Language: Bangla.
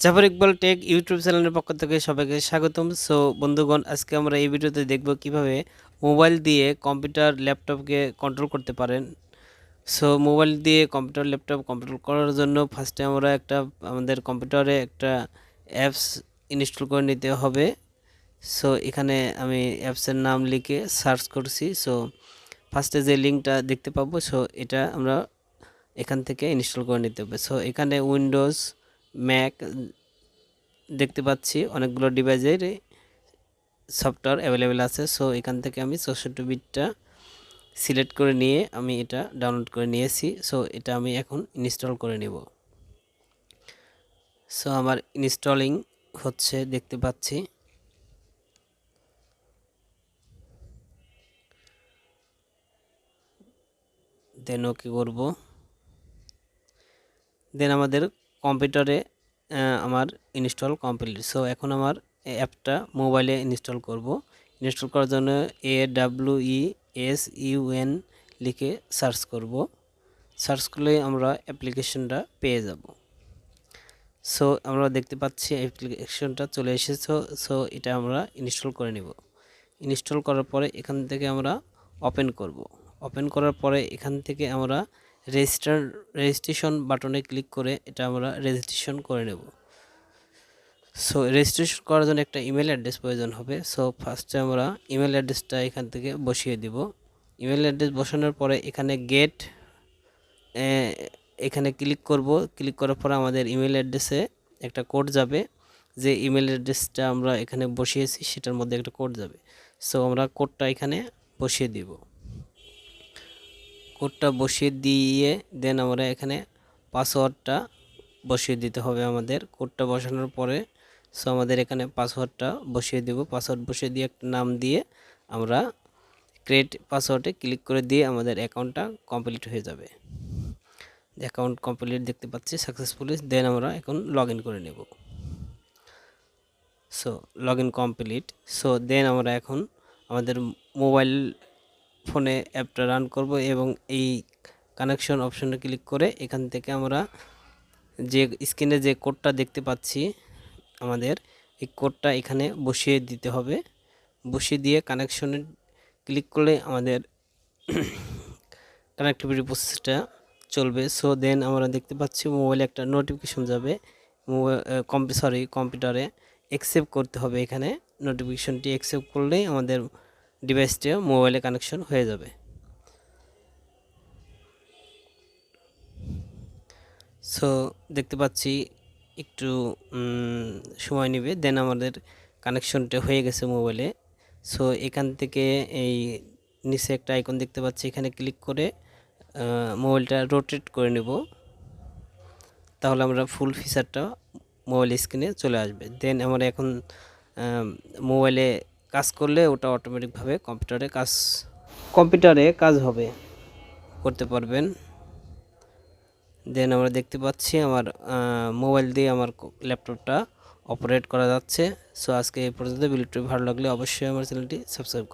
জাফর ইকবাল টেক ইউটিউব চ্যানেলের পক্ষ থেকে সবাইকে স্বাগতম। সো, বন্ধুগণ, আজকে আমরা এই ভিডিওতে দেখব কীভাবে মোবাইল দিয়ে কম্পিউটার ল্যাপটপকে কন্ট্রোল করতে পারেন। সো, মোবাইল দিয়ে কম্পিউটার ল্যাপটপ কন্ট্রোল করার জন্য ফার্স্টে আমরা একটা, আমাদের কম্পিউটারে একটা অ্যাপস ইনস্টল করে নিতে হবে। সো, এখানে আমি অ্যাপসের নাম লিখে সার্চ করছি। সো ফার্স্টে যে লিঙ্কটা দেখতে পাবো, সো, এটা আমরা এখান থেকে ইনস্টল করে নিতে হবে। সো, এখানে উইন্ডোজ ম্যাক দেখতে পাচ্ছি, অনেকগুলো ডিভাইসের সফটওয়্যার অ্যাভেলেবেল আছে। সো এখান থেকে আমি চৌষট্টি বিটটা সিলেক্ট করে নিয়ে আমি এটা ডাউনলোড করে নিয়েছি। সো এটা আমি এখন ইনস্টল করে নেব। সো আমার ইনস্টলিং হচ্ছে, দেখতে পাচ্ছি। দেন ওকে করব। দেন আমাদের কম্পিউটারে আমার ইনস্টল কমপ্লিট। সো এখন আমার অ্যাপটা মোবাইলে ইনস্টল করব। ইনস্টল করার জন্য A W E S U N লিখে সার্চ করব। সার্চ করলে আমরা অ্যাপ্লিকেশনটা পেয়ে যাব। সো আমরা দেখতে পাচ্ছি অ্যাপ্লিকেশনটা চলে এসেছে। সো এটা আমরা ইনস্টল করে নেব। ইনস্টল করার পরে এখান থেকে আমরা ওপেন করব। ওপেন করার পরে এখান থেকে আমরা রেজিস্টার রেজিস্ট্রেশন বাটনে ক্লিক করে এটা আমরা রেজিস্ট্রেশন করে নেব। সো রেজিস্ট্রেশন করার জন্য একটা ইমেল অ্যাড্রেস প্রয়োজন হবে। সো ফার্স্টে আমরা ইমেল অ্যাড্রেসটা এখান থেকে বসিয়ে দিব। ইমেল অ্যাড্রেস বসানোর পরে এখানে গেট এখানে ক্লিক করব। ক্লিক করার পরে আমাদের ইমেল অ্যাড্রেসে একটা কোড যাবে। যে ইমেল অ্যাড্রেসটা আমরা এখানে বসিয়েছি, সেটার মধ্যে একটা কোড যাবে। সো আমরা কোডটা এখানে বসিয়ে দিব। কোডটা বসিয়ে দিয়ে দেন আমরা এখানে পাসওয়ার্ডটা বসিয়ে দিতে হবে আমাদের। কোডটা বসানোর পরে সো আমাদের এখানে পাসওয়ার্ডটা বসিয়ে দেব। পাসওয়ার্ড বসিয়ে দিয়ে একটা নাম দিয়ে আমরা ক্রিয়েট পাসওয়ার্ডে ক্লিক করে দিয়ে আমাদের অ্যাকাউন্টটা কমপ্লিট হয়ে যাবে। অ্যাকাউন্ট কমপ্লিট দেখতে পাচ্ছি সাকসেসফুলি দেন আমরা এখন লগ করে নেব। So log in complete so then আমরা এখন আমাদের মোবাইল ফোনে অ্যাপটা রান করব এবং এই কানেকশন অপশনে ক্লিক করে এখান থেকে আমরা যে স্ক্রিনে যে কোডটা দেখতে পাচ্ছি আমাদের, এই কোডটা এখানে বসিয়ে দিতে হবে। বসিয়ে দিয়ে কানেকশনে ক্লিক করলে আমাদের কানেক্টিভিটি প্রসেসটা চলবে। সো দেন আমরা দেখতে পাচ্ছি মোবাইলে একটা নোটিফিকেশন যাবে। মোবাইল সরি কম্পিউটারে অ্যাকসেপ্ট করতে হবে এখানে। নোটিফিকেশনটি অ্যাকসেপ্ট করলেই আমাদের ডিভাইসটা মোবাইলে কানেকশন হয়ে যাবে। সো দেখতে পাচ্ছি একটু সময় নেবে দেন আমাদের কানেকশনটা হয়ে গেছে মোবাইলে সো এখান থেকে এই নিচে একটা আইকন দেখতে পাচ্ছি, এখানে ক্লিক করে মোবাইলটা রোটেট করে নেব। তাহলে আমরা ফুল ফিচারটা মোবাইল স্ক্রিনে চলে আসবে। দেন আমরা এখন মোবাইলে কাজ করলে ওটা অটোমেটিকভাবে কম্পিউটারে কাজ কম্পিউটারে কাজ হবে। করতে পারবেন। দেন আমরা দেখতে পাচ্ছি আমার মোবাইল দিয়ে আমার ল্যাপটপটা অপারেট করা যাচ্ছে। সো আজকে এই পর্যন্ত, ভিডিওটি ভালো লাগলে অবশ্যই আমার চ্যানেলটি সাবস্ক্রাইব